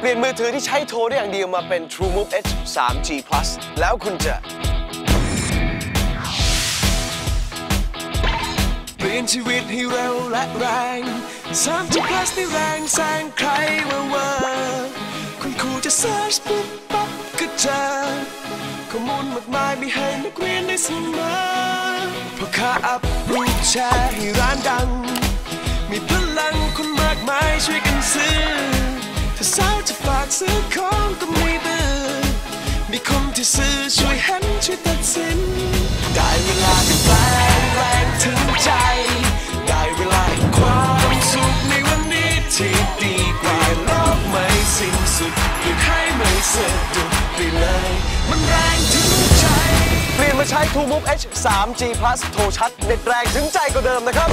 เปลี่ยนมือถือที่ใช้โทรได้อย่างเดียวมาเป็น True Move Edge 3G Plus แล้วคุณจะ เปลี่ยนชีวิตให้เร็วและแรง 3 G Plus ได้แรงแซงใครว่าว่าคุณครูจะเซิร์ชปุ๊บปั๊บก็เจอข้อมูลมากมายมีให้นักเรียนได้เสมอพอค้าอัพรูปแชร์ให้ร้านดัง มีพลังคนมากมายช่วยกันซื้อ ถ้าสาวจะฝากซื้อของก็ไม่เบื่อมีคนที่ซื้อช่วยเห็นช่วยตัดสิน ได้เวลาที่แปลงแรงถึงใจ ได้เวลาแห่งความสุขในวันนี้ที่ดีกว่าโลกไม่สิ้นสุดหยุดให้ไม่สะดุดไปเลย มันแรงถึงใจ เปลี่ยนมาใช้ True Move H 3G Plus โทรชัดเน็ตแรงถึงใจกว่าเดิมนะครับ